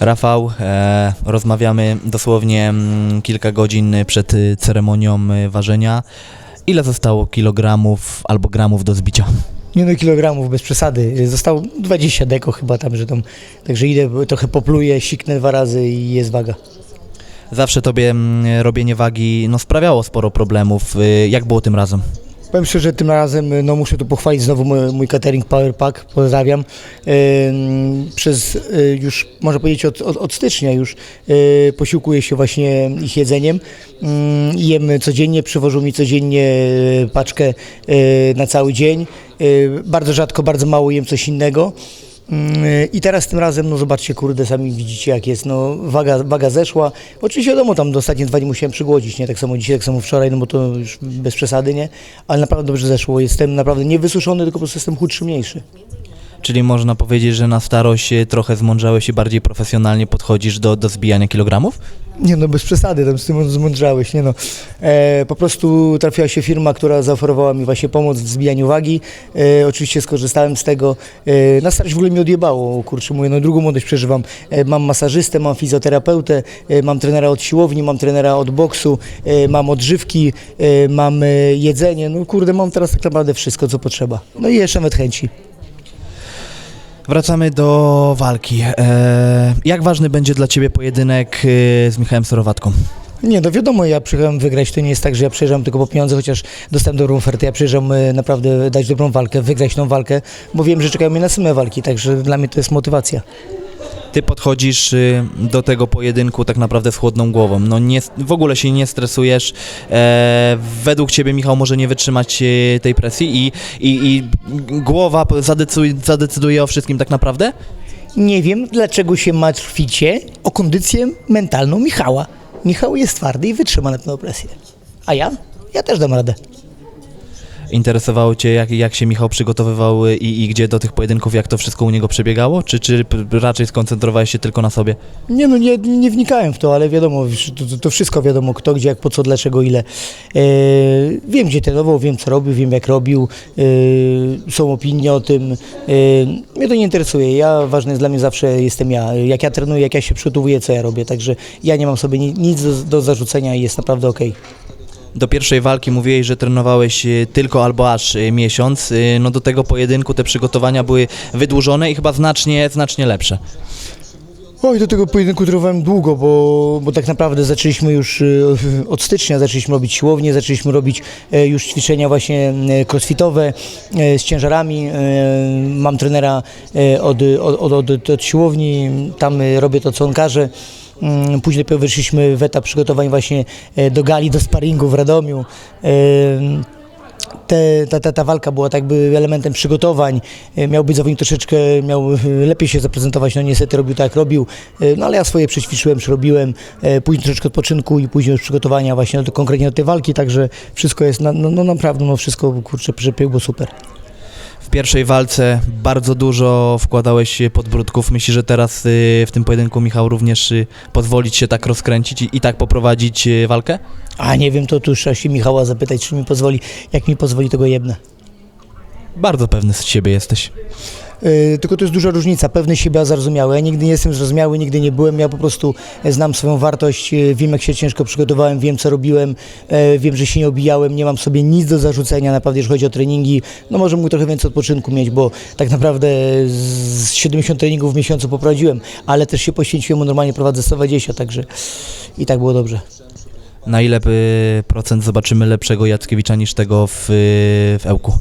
Rafał, e, rozmawiamy dosłownie mm, kilka godzin przed y, ceremonią y, ważenia. Ile zostało kilogramów albo gramów do zbicia? Nie no kilogramów, bez przesady. Zostało 20 deko chyba tam, że tam. Także idę, trochę popluję, siknę dwa razy i jest waga. Zawsze tobie mm, robienie wagi no, sprawiało sporo problemów. Y, Jak było tym razem? Powiem szczerze, tym razem no, muszę tu pochwalić znowu mój, mój catering Power Pack, pozdrawiam. Przez y, już, można powiedzieć, od, od, od stycznia już y, posiłkuję się właśnie ich jedzeniem. Jem codziennie, przywożą mi codziennie y, paczkę na cały dzień. Bardzo rzadko, bardzo mało jem coś innego. I teraz tym razem, no zobaczcie, kurde, sami widzicie jak jest, no waga, waga zeszła. Oczywiście wiadomo, tam do ostatnie dwa dni musiałem przygłodzić, nie? Tak samo dzisiaj, tak samo wczoraj, no bo to już bez przesady, nie? Ale naprawdę dobrze zeszło. Jestem naprawdę nie wysuszony, tylko po prostu jestem chudszy, mniejszy. Czyli można powiedzieć, że na starość trochę zmądrzałeś i bardziej profesjonalnie podchodzisz do, do zbijania kilogramów? Nie no, bez przesady, tam z tym zmądrzałeś, nie no. E, po prostu trafiła się firma, która zaoferowała mi właśnie pomoc w zbijaniu wagi. E, oczywiście skorzystałem z tego. E, na starość w ogóle mi odjebało, kurczę, mówię, no drugą młodość przeżywam. E, mam masażystę, mam fizjoterapeutę, e, mam trenera od siłowni, mam trenera od boksu, e, mam odżywki, e, mam e, jedzenie, no kurde, mam teraz tak naprawdę wszystko, co potrzeba. No i jeszcze nawet chęci. Wracamy do walki. E, jak ważny będzie dla Ciebie pojedynek y, z Michałem Sorowatką? Nie, no wiadomo, ja przyjechałem wygrać, to nie jest tak, że ja przyjeżdżam tylko po pieniądze, chociaż dostałem dobrą ofertę, ja przyjeżdżam e, naprawdę dać dobrą walkę, wygrać tą walkę, bo wiem, że czekają mnie następne walki, także dla mnie to jest motywacja. Ty podchodzisz y, do tego pojedynku tak naprawdę z chłodną głową. No nie, w ogóle się nie stresujesz. E, według ciebie, Michał, może nie wytrzymać e, tej presji i, i, i głowa zadecyduje, zadecyduje o wszystkim tak naprawdę? Nie wiem, dlaczego się martwicie o kondycję mentalną Michała. Michał jest twardy i wytrzyma na tę presję. A ja? Ja też dam radę. Interesowało cię, jak, jak się Michał przygotowywał i, i gdzie do tych pojedynków, jak to wszystko u niego przebiegało? Czy, czy raczej skoncentrowałeś się tylko na sobie? Nie no, nie, nie wnikałem w to, ale wiadomo, to, to- wszystko wiadomo, kto, gdzie, jak, po co, dlaczego, ile. E, wiem, gdzie trenował, wiem, co robił, wiem, jak robił, e, są opinie o tym. E, mnie to nie interesuje, ja, ważne jest dla mnie zawsze jestem ja. Jak ja trenuję, jak ja się przygotowuję, co ja robię, także ja nie mam sobie ni- nic do, do zarzucenia i jest naprawdę okej. Do pierwszej walki mówiłeś, że trenowałeś y, tylko albo aż y, miesiąc. Y, No do tego pojedynku te przygotowania były wydłużone i chyba znacznie, znacznie lepsze. Oj, do tego pojedynku trwałem długo, bo, bo tak naprawdę zaczęliśmy już od stycznia, zaczęliśmy robić siłownię, zaczęliśmy robić e, już ćwiczenia właśnie e, crossfitowe e, z ciężarami. Mam trenera od, od, od, od, od siłowni, tam robię to, co on każe. Mm, Później dopiero wyszliśmy w etap przygotowań właśnie e, do gali, do sparingu w Radomiu. E, te, ta, ta, ta walka była tak by elementem przygotowań. E, Miał być zawodnik troszeczkę, miał lepiej się zaprezentować, no niestety robił tak jak robił, no ale ja swoje przećwiczyłem, przerobiłem, później troszeczkę odpoczynku i później już przygotowania właśnie do, konkretnie do tej walki, także wszystko jest, na, no, no naprawdę, no wszystko kurczę przebiegło super. W pierwszej walce bardzo dużo wkładałeś podbródków. Myślisz, że teraz y, w tym pojedynku Michał również y, pozwolić się tak rozkręcić i, i tak poprowadzić y, walkę? A nie wiem, to tu trzeba się Michała zapytać, czy mi pozwoli, jak mi pozwoli, tego jebnę. Bardzo pewny z siebie jesteś. Yy, tylko to jest duża różnica, pewny siebie, a zrozumiały. Ja nigdy nie jestem zrozumiały, nigdy nie byłem. Ja po prostu e, znam swoją wartość, yy, wiem jak się ciężko przygotowałem, wiem co robiłem, e, wiem, że się nie obijałem, nie mam sobie nic do zarzucenia, naprawdę jeśli chodzi o treningi. No może mógł trochę więcej odpoczynku mieć, bo tak naprawdę z 70 treningów w miesiącu poprowadziłem, ale też się poświęciłem, normalnie prowadzę 120, także i tak było dobrze. Na ile y, procent zobaczymy lepszego Jackiewicza niż tego w, y, w Ełku?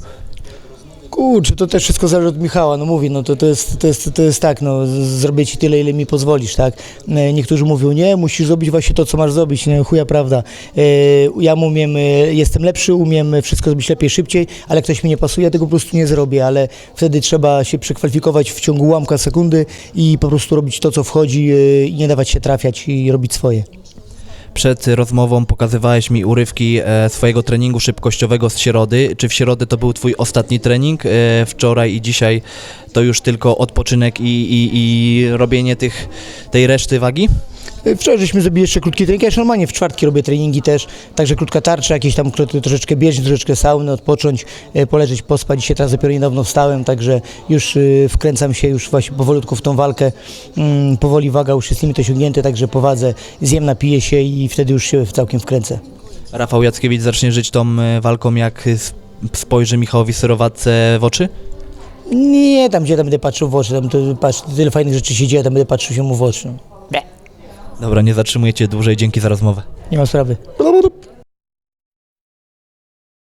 Kurczę, to też wszystko zależy od Michała, no mówię, no to, to, jest, to, jest, to jest tak, no zrobię ci tyle, ile mi pozwolisz, tak. E, Niektórzy mówią, nie, musisz zrobić właśnie to, co masz zrobić, nie, chuja prawda. E, Ja umiem, e, jestem lepszy, umiem wszystko zrobić lepiej, szybciej, ale ktoś mi nie pasuje, ja tego po prostu nie zrobię, ale wtedy trzeba się przekwalifikować w ciągu ułamka sekundy i po prostu robić to, co wchodzi i nie dawać się trafiać i robić swoje. Przed rozmową pokazywałeś mi urywki e, swojego treningu szybkościowego z środy. Czy w środę to był twój ostatni trening? E, wczoraj i dzisiaj to już tylko odpoczynek i, i, i robienie tych, tej reszty wagi? Y, Wczoraj żeśmy zrobili jeszcze krótki trening, ja już normalnie w czwartki robię treningi też, także krótka tarcza, jakieś tam troszeczkę bieżni, troszeczkę sauny, odpocząć, y, poleżeć, pospać. Dzisiaj teraz dopiero niedawno wstałem, także już y, wkręcam się już właśnie powolutku w tą walkę. Mm, Powoli waga już jest limit osiągnięty, także po wadze zjem, napiję się i wtedy już się całkiem wkręcę. Rafał Jackiewicz zacznie żyć tą e, walką, jak e, sp- spojrzy Michałowi Syrowadce w oczy? Nie, tam gdzie tam będę patrzył w oczy, tam to, patrz, tyle fajnych rzeczy się dzieje, tam będę patrzył się mu w oczy. Dobra, nie zatrzymuję Cię dłużej, dzięki za rozmowę. Nie ma sprawy.